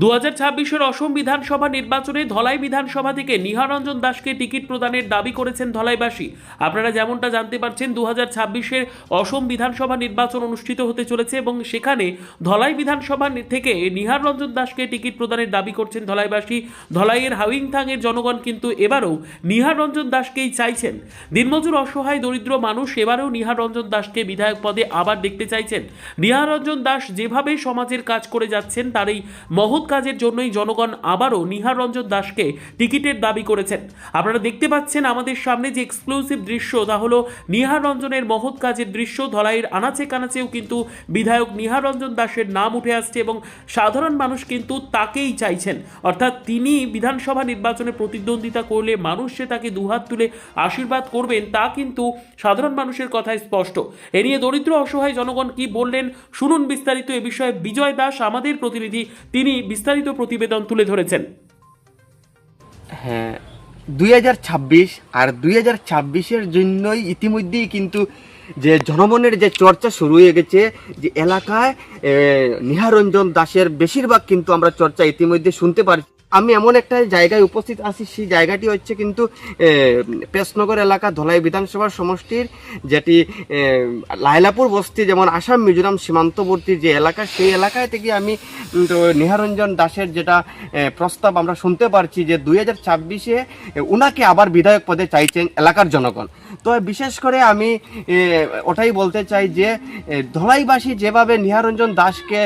দু হাজার ছাব্বিশের অসম বিধানসভা নির্বাচনে ধলাই বিধানসভা থেকে নিহারঞ্জন দাসকে টিকিট প্রদানের দাবি করেছেন ধলাইবাসী। আপনারা যেমনটা জানতে পারছেন, দু হাজার ছাব্বিশের অসম বিধানসভা নির্বাচন অনুষ্ঠিত হতে চলেছে এবং সেখানে ধলাই বিধানসভা থেকে নিহার রঞ্জন দাসকে টিকিট প্রদানের দাবি করছেন ধলাইবাসী। ধলাইয়ের হাউইংথাংয়ের জনগণ কিন্তু এবারও নিহার রঞ্জন দাসকেই চাইছেন। দিনমজুর অসহায় দরিদ্র মানুষ এবারেও নিহার রঞ্জন দাসকে বিধায়ক পদে আবার দেখতে চাইছেন। নিহার রঞ্জন দাস যেভাবে সমাজের কাজ করে যাচ্ছেন তার এই মহৎ কাজের জন্যই জনগণ আবারও নিহার রঞ্জন দাসকে টিকিটের দাবি করেছেন। আপনারা দেখতে পাচ্ছেন আমাদের সামনে যে এক্সক্লুসিভ দৃশ্য, তা হলো নিহার রঞ্জনের মহৎ কাজের দৃশ্য। ধলাইয়ের আনাচে কানাচেও কিন্তু বিধায়ক নিহার রঞ্জন দাসের নাম উঠে আসছে এবং সাধারণ মানুষ কিন্তু তাকেই চাইছেন। অর্থাৎ তিনি বিধানসভা নির্বাচনে প্রতিদ্বন্দ্বিতা করলে মানুষ যে তাকে দুহাত তুলে আশীর্বাদ করবেন, তা কিন্তু সাধারণ মানুষের কথায় স্পষ্ট। এ নিয়ে দরিদ্র, অসহায় জনগণ কি বললেন, শুনুন বিস্তারিত। এ বিষয়ে বিজয় দাস, আমাদের প্রতিনিধি, তিনি বিস্তারিত প্রতিবেদন তুলে ধরেছেন। হ্যাঁ দুই হাজার ছাব্বিশ আর দুই হাজার ছাব্বিশের জন্যই ইতিমধ্যেই কিন্তু যে জনমনের যে চর্চা শুরু হয়ে গেছে, যে এলাকায় নিহারঞ্জন দাসের বেশিরভাগ কিন্তু আমরা চর্চা ইতিমধ্যে শুনতে পারছি। আমি এমন একটা জায়গায় উপস্থিত আছি, সেই জায়গাটি হচ্ছে কিন্তু পেশনগর এলাকা ধলাই বিধানসভা সমষ্টির, যেটি লাইলাপুর বস্তি যেমন আসাম, মিজোরাম সীমান্তবর্তী যে এলাকা, সেই এলাকায় থেকে আমি তো নিহারঞ্জন দাসের যেটা প্রস্তাব আমরা শুনতে পারছি যে দুই হাজার ছাব্বিশে উনাকে আবার বিধায়ক পদে চাইছেন এলাকার জনগণ। তো বিশেষ করে আমি ওটাই বলতে চাই যে ধলাইবাসী যেভাবে নিহারঞ্জন দাসকে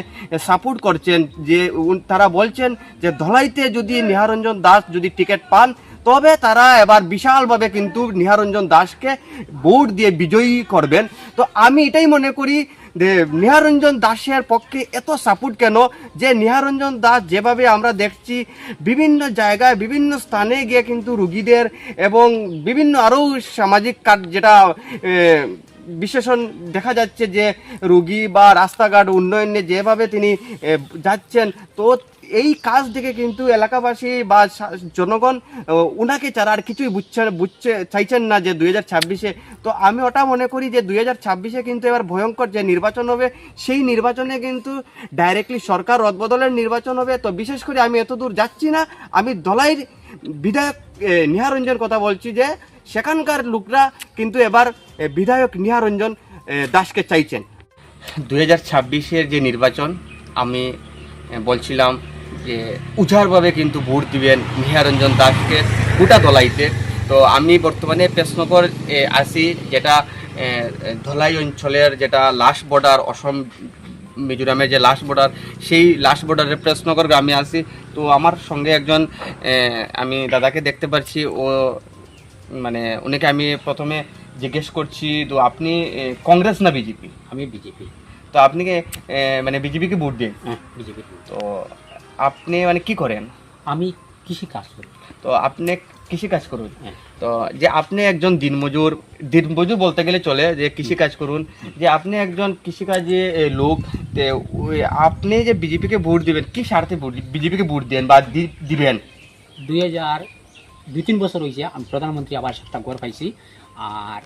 সাপোর্ট করছেন, যে তারা বলছেন যে ধলাইতে যদি নিহারঞ্জন দাস যদি টিকিট পান, তবে তারা এবার বিশালভাবে কিন্তু নিহারঞ্জন দাসকে ভোট দিয়ে বিজয়ী করবেন। তো আমি এটাই মনে করি নিহারঞ্জন দাসের পক্ষে এত সাপোর্ট কেন? যে নিহারঞ্জন দাস যেভাবে আমরা দেখছি বিভিন্ন জায়গায়, বিভিন্ন স্থানে গিয়ে কিন্তু রুগীদের এবং বিভিন্ন আরও সামাজিক কাজ যেটা বিশেষণ দেখা যাচ্ছে যে রুগী বা রাস্তাঘাট, উন্নয়নে যেভাবে তিনি যাচ্ছেন, তো এই কাজ থেকে কিন্তু এলাকাবাসী বা জনগণ উনাকে ছাড়া আর কিছুই বুঝছে বুঝছে, চাইছেন না যে দুই হাজার ছাব্বিশে। তো আমি ওটা মনে করি যে দুই হাজার ছাব্বিশে কিন্তু এবার ভয়ঙ্কর যে নির্বাচন হবে, সেই নির্বাচনে কিন্তু ডাইরেক্টলি সরকার রদবদলের নির্বাচন হবে। তো বিশেষ করে আমি এত দূর যাচ্ছি না, আমি দলাইয়ের বিধায়ক নিহারঞ্জন কথা বলছি যে সেখানকার লোকরা কিন্তু এবার বিধায়ক নিহারঞ্জন দাসকে চাইছেন। দুই হাজার যে নির্বাচন, আমি বলছিলাম যে উজাড়ভাবে কিন্তু ভোট দিবেন নিহারঞ্জন দাসকে গোটা দলাইতে। তো আমি বর্তমানে পেশনগর আছি যেটা ধলাই অঞ্চলের যেটা লাস্ট বর্ডার অসম মিজোরামের যে লাস্ট বর্ডার সেই লাস্ট বর্ডারের প্রেসনগর গ্রামে আছি। তো আমার সঙ্গে একজন আমি দাদাকে দেখতে পাচ্ছি ও মানে উনিকে আমি প্রথমে জিজ্ঞেস করছি তো আপনি কংগ্রেস না বিজেপি? আমি বিজেপি। তো আপনি মানে বিজেপিকে ভোট দিন? হ্যাঁ বিজেপি তো আপনি মানে কি করেন? আমি কৃষি কাজ করি। তো আপনি কৃষি কাজ করুন। হ্যাঁ। তো যে আপনি একজন দিনমজুর দিনমজুর বলতে গেলে চলে যে কৃষি কাজ করুন। যে আপনি একজন কৃষিকাজে লোক আপনি যে বিজেপিকে ভোট দিবেন কি স্বার্থে ভোট বিজেপিকে ভোট দেন বা দিবেন? দুই হাজার দুই তিন বছর হয়েছে আমি প্রধানমন্ত্রী আবাস একটা ঘর পাইছি আর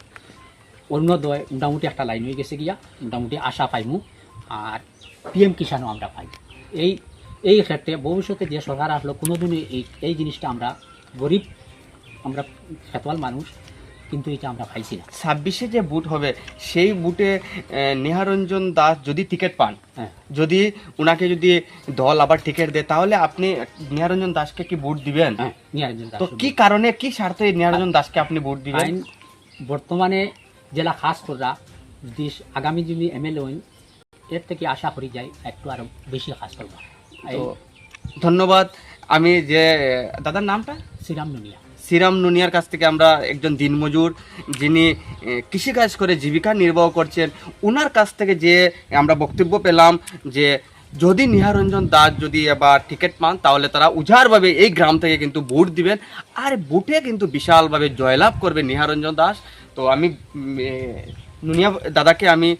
অরুণোদয় মোটামুটি একটা লাইন হয়ে গেছে গিয়া মোটামুটি আশা পাইমু আর পিএম কিষানও আমরা পাই। এই এই ক্ষেত্রে ভবিষ্যতে যে সরকার আসলো কোনোদিনই এই এই জিনিসটা আমরা গরিব আমরা খেতওয়াল মানুষ কিন্তু এটা আমরা পাইছি না। ছাব্বিশে যে বুট হবে সেই বুটে নেহারঞ্জন দাস যদি টিকিট পান হ্যাঁ। যদি উনাকে যদি দল আবার টিকিট দেয় তাহলে আপনি নিহারঞ্জন দাসকে কি ভোট দিবেন? হ্যাঁ তো কি কারণে কি স্বার্থে নেহারঞ্জন দাসকে আপনি ভোট দিবেন? বর্তমানে জেলা খাস করা যদি আগামী যদি এমএলএ হইন এর থেকে আশা করি যাই একটু আরও বেশি কাজ করব। তো ধন্যবাদ। আমি যে দাদার নামটা? শ্রীরাম নুনিয়া। শ্রীরাম নুনিয়ার কাছ থেকে আমরা একজন দিনমজুর যিনি কৃষিকাজ করে জীবিকা নির্বাহ করছেন ওনার কাছ থেকে যে আমরা বক্তব্য পেলাম যে যদি নিহারঞ্জন দাস যদি এবার টিকিট পান তাহলে তারা উজাড়ভাবে এই গ্রাম থেকে কিন্তু ভোট দিবেন। আর ভোটে কিন্তু বিশালভাবে জয়লাভ করবে নিহারঞ্জন দাস। তো আমি নুনিয়া দাদাকে আমি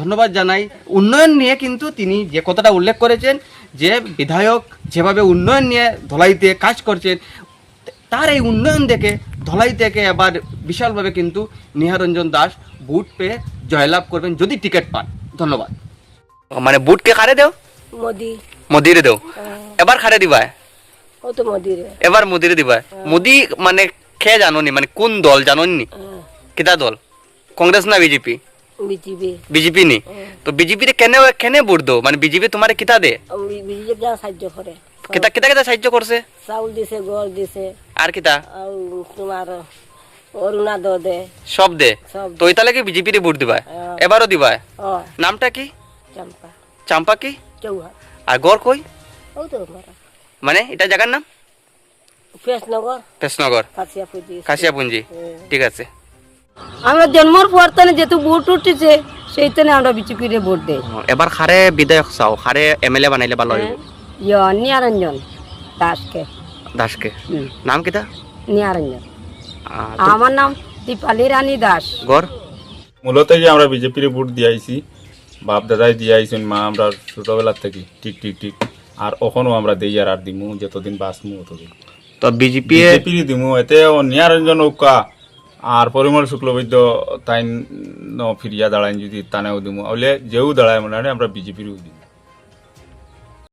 ধন্যবাদ জানাই। উন্নয়ন নিয়ে কিন্তু তিনি যে কথাটা উল্লেখ করেছেন যে বিধায়ক যেভাবে উন্নয়ন নিয়ে ধলাইতে কাজ করছেন তার এই উন্নয়ন দেখে ধলাই থেকে এবার বিশালভাবে কিন্তু নিহারঞ্জন দাস বুট পেয়ে জয়লাভ করবেন যদি টিকিট পান। ধন্যবাদ। মানে বুট কে কারে দেও? মোদি। মোদিরে দেও? এবার খারে দিবা ও তো মদিরে। এবার মোদিরে দিবা মোদি মানে খেয়ে জানোনি? মানে কোন দল জানোনি? কিতা দল? কংগ্রেস না বিজেপি? বিজেপি নি? তো বিজেপিতে কেনে কেনে ভোট দো? মানে বিজেপি তোমার কিতা দে? বিজেপি যা সাহায্য করে। কিতা কিতা কিতা সাহায্য করছে? চাউল দিছে গড় দিছে। আর কিতা? তোমার অরুণা দ। দে? সব দে। তো এটা লাগে বিজেপিতে ভোট দিবা? হ্যাঁ। এবারও দিবা? নামটা কি? চম্পা। চাম্পা কি? চৌহান আর গড় কই? ও তো মানে এটা জায়গার নাম? ফেসনগর। কাছিয়া পুজি কাশিয়াপুঞ্জি। ঠিক আছে। আমরা জন্মর পর তানে যেহেতু ভোট উঠেছে সেই তানে আমরা বিজেপির ভোট দেই। এবার খারে বিধায়ক চাও খারে এমএলএ বানাইলে ভালো হইব ইয় নিয়ারঞ্জন দাসকে। দাসকে? নাম কিতা নিয়ারঞ্জন আমার নাম দীপালি রানী দাস। গড়? মূলত যে আমরা বিজেপির ভোট দিয়ে আইছি বাপ দাদাই দিয়ে আইছেন মা আমরা ছোটবেলার থেকে ঠিক ঠিক ঠিক। আর ওখানেও আমরা দেই আর আর দিমু যতদিন বাঁচমু ততদিন তো বিজেপি বিজেপির দিমু এতে নিয়ারঞ্জন উকা। আর পরিমল শুক্লবৈদ্য তাই ফিরিয়া দাঁড়ায় যদি তানেও দিমু হলে যেও দাঁড়ায় মনে আমরা বিজেপিরও দিমু